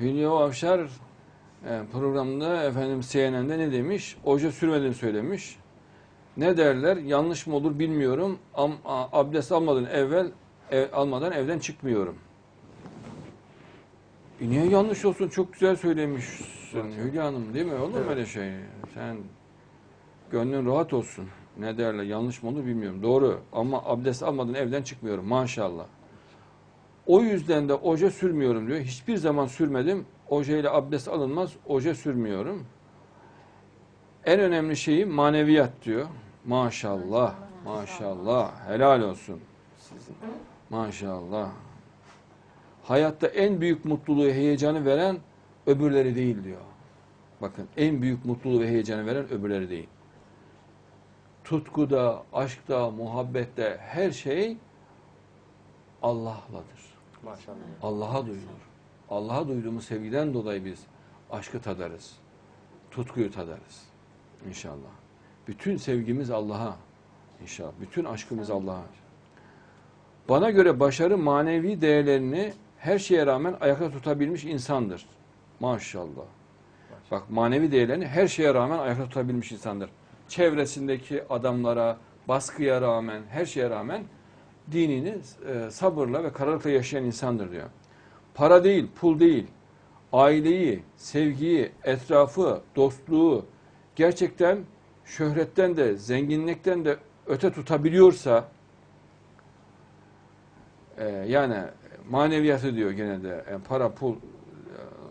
Hülya Avşar e, programda efendim CNN'de ne demiş? Oje sürmediğini söylemiş. Ne derler? Yanlış mı olur bilmiyorum. Am, a- abdest almadan evvel ev, almadan evden çıkmıyorum. E niye yanlış olsun? Çok güzel söylemişsin Hülya Hanım değil mi? Olur mu Evet. öyle şey? Sen gönlün rahat olsun. Ne derler? Yanlış mı olur bilmiyorum. Doğru. Ama abdest almadan evden çıkmıyorum. Maşallah. O yüzden de oje sürmüyorum diyor. Hiçbir zaman sürmedim. Ojeyle abdest alınmaz. Oje sürmüyorum. En önemli şeyi maneviyat diyor. Maşallah. Maşallah. Helal olsun. Sizin. Maşallah. Hayatta en büyük mutluluğu, heyecanı veren öbürleri değil diyor. Bakın en büyük mutluluğu ve heyecanı veren öbürleri değil. Tutkuda, aşkta, muhabbette her şey Allah'ladır. Maşallah. Allah'a duyulur. Allah'a duyduğumuz sevgiden dolayı biz aşkı tadarız. Tutkuyu tadarız. İnşallah. Bütün sevgimiz Allah'a. İnşallah. Bütün aşkımız Allah'a. Bana göre başarı manevi değerlerini her şeye rağmen ayakta tutabilmiş insandır. Maşallah. Bak manevi değerlerini her şeye rağmen ayakta tutabilmiş insandır. Çevresindeki adamlara, baskıya rağmen, her şeye rağmen dinini e, sabırla ve kararlılıkla yaşayan insandır diyor. Para değil, pul değil, aileyi, sevgiyi, etrafı, dostluğu gerçekten şöhretten de, zenginlikten de öte tutabiliyorsa e, yani maneviyatı diyor gene de yani para, pul e,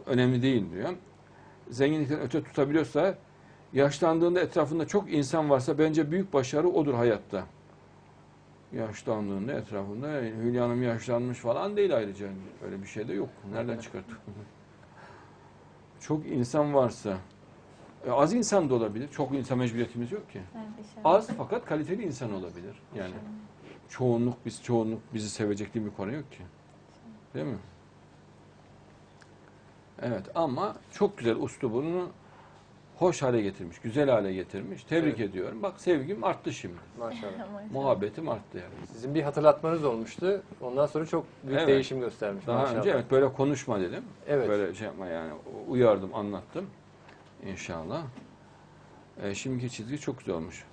önemli değil diyor. Zenginlikten öte tutabiliyorsa yaşlandığında etrafında çok insan varsa bence büyük başarı odur hayatta yaşlandığında etrafında "Ey, Hülya Hanım yaşlanmış falan değil ayrıca. Öyle bir şey de yok. Nereden çıkarttık? Çok insan varsa e, az insan da olabilir. Çok insan mecburiyetimiz yok ki. Az fakat kaliteli insan olabilir. Yani çoğunluk biz çoğunluk bizi sevecek diye bir konu yok ki. Değil mi? Evet ama çok güzel uslubunu hoş hale getirmiş, güzel hale getirmiş. Tebrik Evet. ediyorum. Bak sevgim arttı şimdi. Maşallah. Muhabbetim arttı yani. Sizin bir hatırlatmanız olmuştu. Ondan sonra çok büyük Evet. değişim göstermiş. Daha maşallah. önce evet böyle konuşma dedim. Evet. Böyle şey yapma yani uyardım, anlattım. İnşallah. Ee, şimdiki çizgi çok güzel olmuş.